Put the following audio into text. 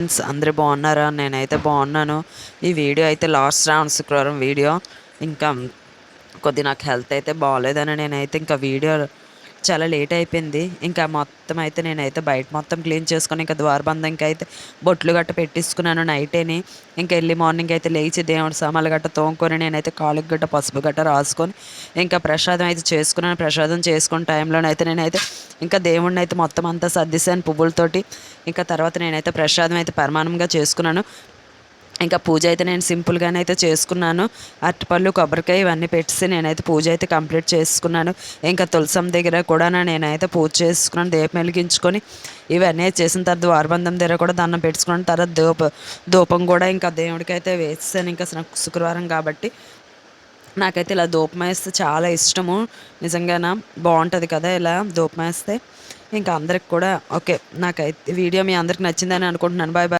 Friends అందరూ బాగున్నారా? నేనైతే బాగున్నాను. ఈ వీడియో అయితే లాస్ట్ రౌండ్ శుక్రవారం వీడియో. ఇంకా కొద్ది నాకు హెల్త్ అయితే బాగాలేదని నేనైతే ఇంకా వీడియో చాలా లేట్ అయిపోయింది. ఇంకా మొత్తం అయితే నేనైతే బయట మొత్తం క్లీన్ చేసుకుని ఇంకా ద్వారబంధంకి అయితే బొట్లు గట్ట పెట్టించుకున్నాను నైటేని ఇంకా ఎర్లీ మార్నింగ్ అయితే లేచి దేవుడి సామాన్లు గట్ట తోముకొని నేనైతే కాలుకి గట్ట పసుపు గట్ట రాసుకొని ఇంకా ప్రసాదం అయితే చేసుకున్నాను. ప్రసాదం చేసుకున్న టైంలోనైతే నేనైతే ఇంకా దేవుడిని అయితే మొత్తం అంతా సర్దిశాను పువ్వులతోటి. ఇంకా తర్వాత నేనైతే ప్రసాదం అయితే పరిమాణంగా చేసుకున్నాను. ఇంకా పూజ అయితే నేను సింపుల్గానే అయితే చేసుకున్నాను. అరటిపళ్ళు కొబ్బరికాయ ఇవన్నీ పెట్టేసి నేనైతే పూజ అయితే కంప్లీట్ చేసుకున్నాను. ఇంకా తులసం దగ్గర కూడా నేనైతే పూజ చేసుకున్నాను. దీపం వెలిగించుకొని ఇవన్నీ చేసిన తర్వాత ద్వారబంధం దగ్గర కూడా దండం పెట్టుకున్నాను. తర్వాత దూప ధూపం కూడా ఇంకా దేవుడికి అయితే వేసాను ఇంకా శుక్రవారం కాబట్టి. నాకైతే ఇలా ధూపం వేస్తే చాలా ఇష్టము. నిజంగాన? బాగుంటుంది కదా ఇలా ధూపం వేస్తే. ఇంకా అందరికి కూడా ఓకే నాకైతే వీడియో మీ అందరికి నచ్చిందని అనుకుంటున్నాను. Bye bye.